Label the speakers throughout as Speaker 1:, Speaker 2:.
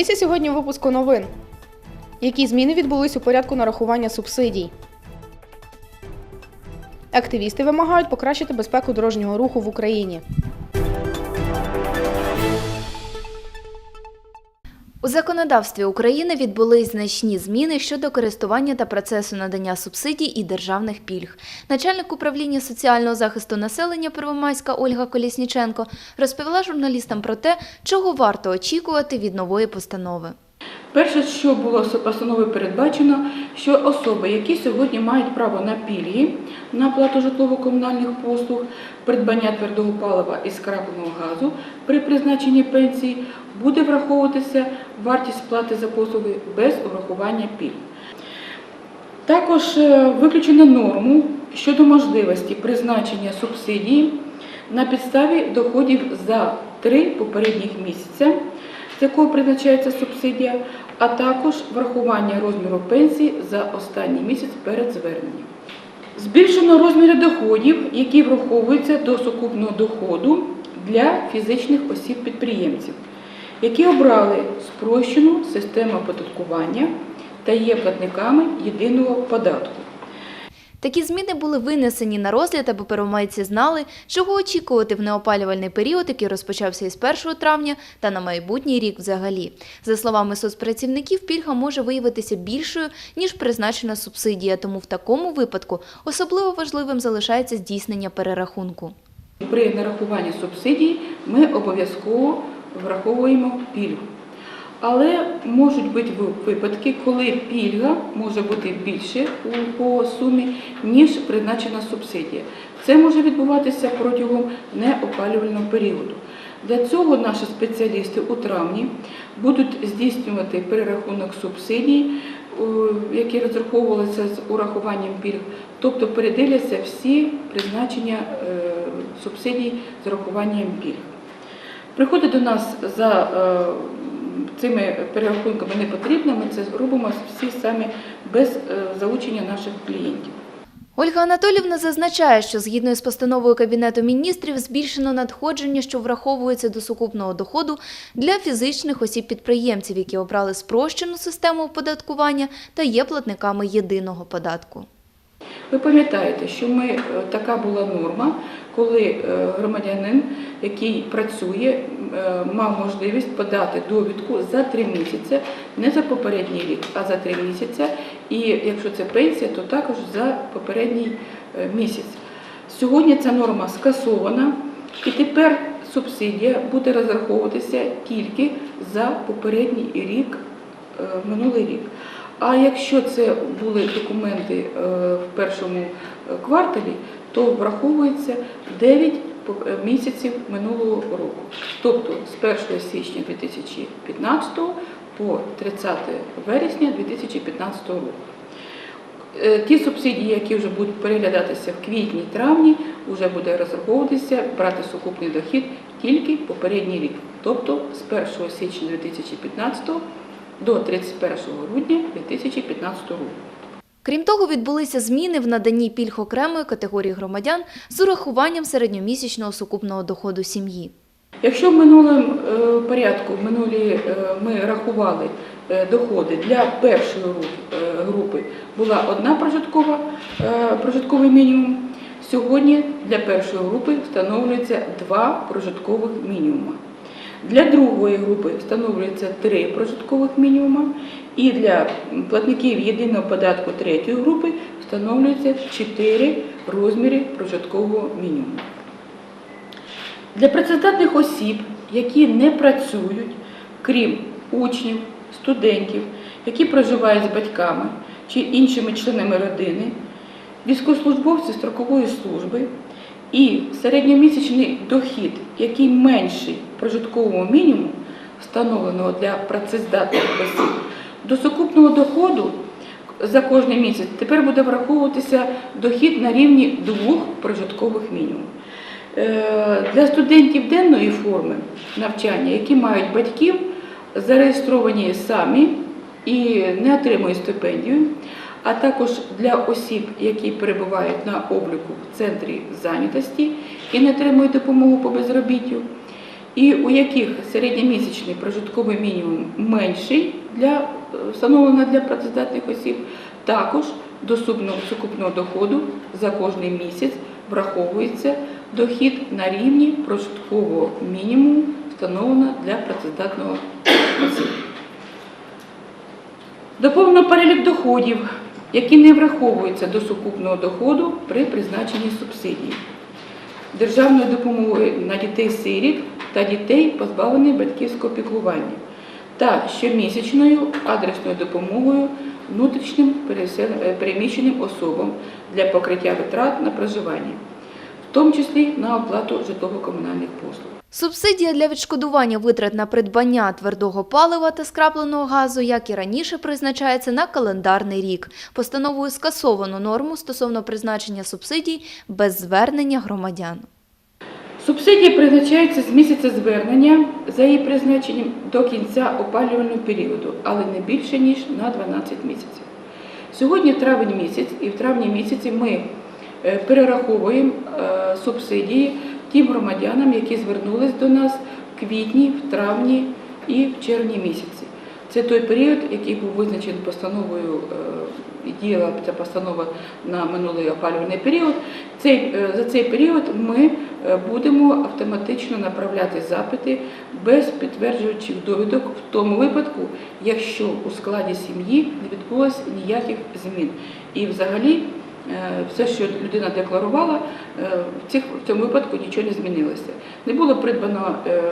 Speaker 1: Дивіться сьогодні випуску новин. Які зміни відбулись у порядку нарахування субсидій? Активісти вимагають покращити безпеку дорожнього руху в Україні.
Speaker 2: У законодавстві України відбулись значні зміни щодо користування та процесу надання субсидій і державних пільг. Начальник управління соціального захисту населення Первомайська Ольга Колісніченко розповіла журналістам про те, чого варто очікувати від нової постанови.
Speaker 3: Перше, що було постановою передбачено, що особи, які сьогодні мають право на пільги на оплату житлово-комунальних послуг, придбання твердого палива і скрапленого газу при призначенні пенсії, буде враховуватися вартість сплати за послуги без урахування пільг. Також е, виключено норму щодо можливості призначення субсидії на підставі доходів за три попередніх місяця, з якого призначається субсидія, а також врахування розміру пенсії за останній місяць перед зверненням. Збільшено розміри доходів, які враховуються до сукупного доходу для фізичних осіб-підприємців, які обрали спрощену систему оподаткування та є платниками єдиного податку.
Speaker 2: Такі зміни були винесені на розгляд, аби первомайці знали, чого очікувати в неопалювальний період, який розпочався із 1 травня та на майбутній рік взагалі. За словами соцпрацівників, пільга може виявитися більшою, ніж призначена субсидія, тому в такому випадку особливо важливим залишається здійснення перерахунку.
Speaker 3: При нарахуванні субсидій ми обов'язково враховуємо пільгу. Але можуть бути випадки, коли пільга може бути більше по сумі, ніж призначена субсидія. Це може відбуватися протягом неопалювального періоду. Для цього наші спеціалісти у травні будуть здійснювати перерахунок субсидій, які розраховувалися з урахуванням пільг, тобто передивляться всі призначення е, субсидій з урахуванням пільг. Приходить до нас за е, цими перерахунками не потрібно, ми це робимо всі самі без е, залучення наших клієнтів.
Speaker 2: Ольга Анатолівна зазначає, що згідно з постановою Кабінету міністрів збільшено надходження, що враховується до сукупного доходу для фізичних осіб-підприємців, які обрали спрощену систему оподаткування та є платниками єдиного податку.
Speaker 3: Ви пам'ятаєте, що ми е, така була норма, коли е, громадянин, який працює, мав можливість подати довідку за три місяці, не за попередній рік, а за три місяці. І якщо це пенсія, то також за попередній е, місяць. Сьогодні ця норма скасована, і тепер субсидія буде розраховуватися тільки за попередній рік, е, минулий рік. А якщо це були документи е, в першому е, кварталі, то враховується 9 по- е, місяців минулого року. Тобто з 1 січня 2015 по 30 вересня 2015 року. Е, Ті субсидії, які вже будуть переглядатися в квітні-травні, вже буде розраховуватися, брати сукупний дохід тільки попередній рік, тобто з 1 січня 2015 до 31 грудня 2015 року.
Speaker 2: Крім того, відбулися зміни в наданні пільг окремої категорії громадян з урахуванням середньомісячного сукупного доходу сім'ї.
Speaker 3: Якщо в минулому е, порядку в минулі е, ми рахували е, доходи для першої групи була одна прожиткова, прожитковий мінімум, сьогодні для першої групи встановлюється два прожиткових мінімума. Для другої групи встановлюється три прожиткових мінімума, і для платників єдиного податку третьої групи встановлюється чотири розміри прожиткового мінімуму. Для працездатних осіб, які не працюють, крім учнів, студентів, які проживають з батьками чи іншими членами родини, військовослужбовці строкової служби і середньомісячний дохід, який менший прожиткового мінімуму, встановленого для працездатних осіб, до сукупного доходу за кожний місяць тепер буде враховуватися дохід на рівні двох прожиткових мінімумів. Е, Для студентів денної форми навчання, які мають батьків, зареєстровані самі і не отримують стипендію, а також для осіб, які перебувають на обліку в центрі зайнятості і не отримують допомогу по безробіттю, і у яких середньомісячний прожитковий мінімум менший для встановлено для працездатних осіб, також до сукупного доходу за кожний місяць враховується дохід на рівні прожиткового мінімуму, встановлено для працездатного осіб. Доповнено перелік доходів, які не враховуються до сукупного доходу при призначенні субсидії, державною допомогою на дітей-сиріт та дітей, позбавлених батьківського піклування, та щомісячною адресною допомогою внутрішнім е, переміщеним особам для покриття витрат на проживання, в тому числі на оплату житлово-комунальних послуг.
Speaker 2: Субсидія для відшкодування витрат на придбання твердого палива та скрапленого газу, як і раніше, призначається на календарний рік. Постановою скасовано норму стосовно призначення субсидій без звернення громадян.
Speaker 3: Субсидія призначається з місяця звернення за її призначенням до кінця опалювального періоду, але не більше ніж на 12 місяців. Сьогодні травень місяць, і в травні місяці ми е, перераховуємо е, субсидії тим громадянам, які звернулись до нас в квітні, в травні і в червні місяці. Це той період, який був визначений постановою, е, і діяла ця постанова на минулий опалювальний період. Цей, е, за цей період ми е, будемо автоматично направляти запити без підтверджуючих довідок в тому випадку, якщо у складі сім'ї не відбулося ніяких змін. І взагалі все, що людина декларувала, е, в цьому випадку нічого не змінилося. Не було придбано е,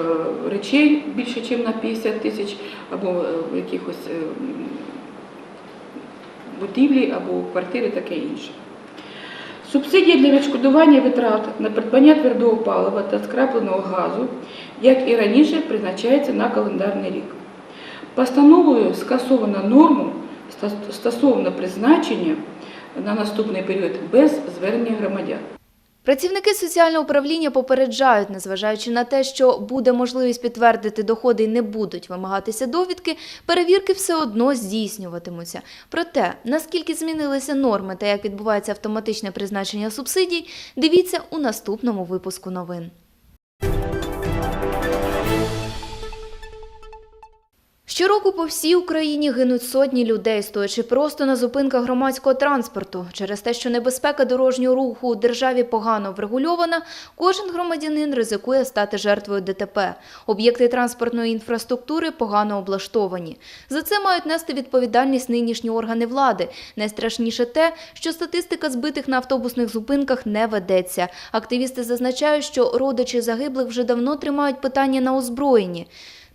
Speaker 3: речей більше, ніж на 50 тисяч або е, якихось е, будівлі або квартири, таке інше. Субсидія для відшкодування витрат на придбання твердого палива та скрапленого газу, як і раніше, призначається на календарний рік. Постановою скасовано норму стосовно призначення на наступний період без звернення громадян.
Speaker 2: Працівники соціального управління попереджають, незважаючи на те, що буде можливість підтвердити доходи і не будуть вимагатися довідки, перевірки все одно здійснюватимуться. Проте, наскільки змінилися норми та як відбувається автоматичне призначення субсидій, дивіться у наступному випуску новин. Щороку по всій Україні гинуть сотні людей, стоячи просто на зупинках громадського транспорту. Через те, що небезпека дорожнього руху у державі погано врегульована, кожен громадянин ризикує стати жертвою ДТП. Об'єкти транспортної інфраструктури погано облаштовані. За це мають нести відповідальність нинішні органи влади. Найстрашніше те, що статистика збитих на автобусних зупинках не ведеться. Активісти зазначають, що родичі загиблих вже давно тримають питання на озброєнні.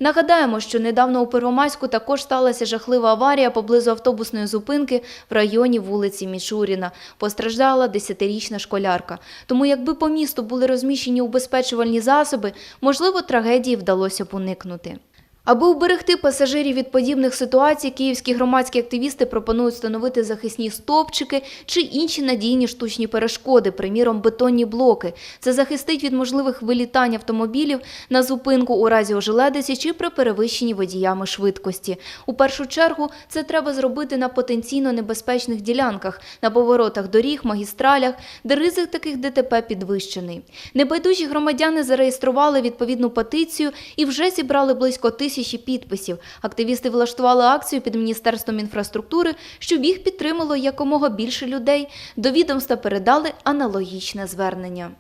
Speaker 2: Нагадаємо, що недавно у Первомайську також сталася жахлива аварія поблизу автобусної зупинки в районі вулиці Мічуріна. Постраждала 10-річна школярка. Тому якби по місту були розміщені убезпечувальні засоби, можливо, трагедії вдалося б уникнути. Аби уберегти пасажирів від подібних ситуацій, київські громадські активісти пропонують встановити захисні стовпчики чи інші надійні штучні перешкоди, приміром бетонні блоки. Це захистить від можливих вилітань автомобілів на зупинку у разі ожеледиці чи при перевищенні водіями швидкості. У першу чергу це треба зробити на потенційно небезпечних ділянках, на поворотах доріг, магістралях, де ризик таких ДТП підвищений. Небайдужі громадяни зареєстрували відповідну петицію і вже зібрали близько тисячі підписів. Активісти влаштували акцію під Міністерством інфраструктури, щоб їх підтримало якомога більше людей. До відомства передали аналогічне звернення.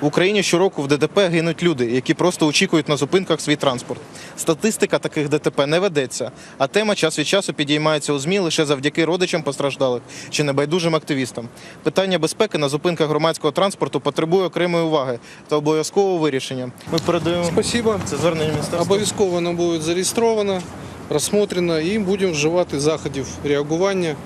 Speaker 4: В Україні щороку в ДТП гинуть люди, які просто очікують на зупинках свій транспорт. Статистика таких ДТП не ведеться, а тема час від часу підіймається у ЗМІ лише завдяки родичам постраждалих чи небайдужим активістам. Питання безпеки на зупинках громадського транспорту потребує окремої уваги та обов'язкового вирішення. Ми передаємо
Speaker 5: Спасибо.
Speaker 4: це звернення міністерства.
Speaker 5: Обов'язково воно буде зареєстровано, розсмотрено і будемо вживати заходів реагування.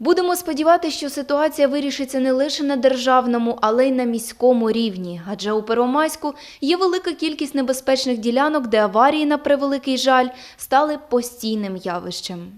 Speaker 2: Будемо сподіватися, що ситуація вирішиться не лише на державному, але й на міському рівні. Адже у Первомайську є велика кількість небезпечних ділянок, де аварії, на превеликий жаль, стали постійним явищем.